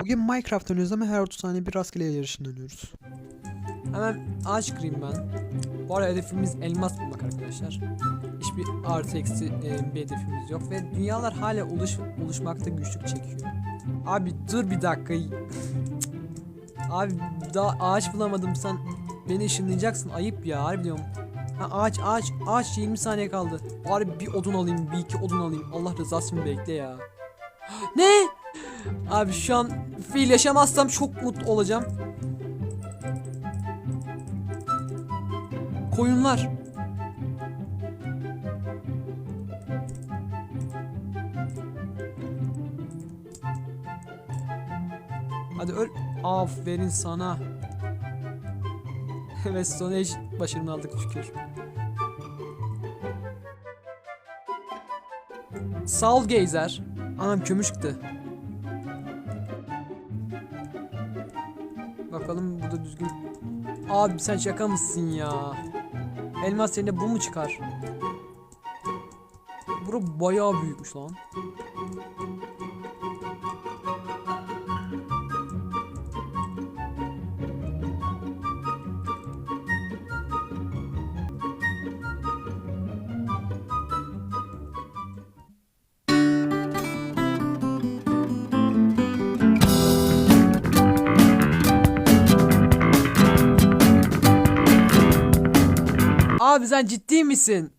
Bugün Minecraft oynuyoruz ama her 30 saniye bir rastgele yarışını dönüyoruz. Hemen ağaç kırayım ben. Bu arada hedefimiz elmas bulmak arkadaşlar. Hiçbir artı eksi e, bir hedefimiz yok ve dünyalar hala oluş, oluşmakta güçlük çekiyor. Abi dur bir dakika. Abi daha ağaç bulamadım sen beni ışınlayacaksın ayıp ya harbi. Ha, ağaç ağaç ağaç 20 saniye kaldı. Bari bir odun alayım bir iki odun alayım. Allah rızası için bekle ya. Ne? Abi şu an fiil yaşamazsam çok mutlu olacağım. Koyunlar. Hadi öl. Aferin sana. Ve Stone Age başarımını aldık şükür. Sal Geyser. Anam kömür çıktı. Bakalım burada düzgün. Abi sen şaka mısın ya? Elmas yerine bu mu çıkar? Bura bayağı büyükmüş lan. Abi sen ciddi misin?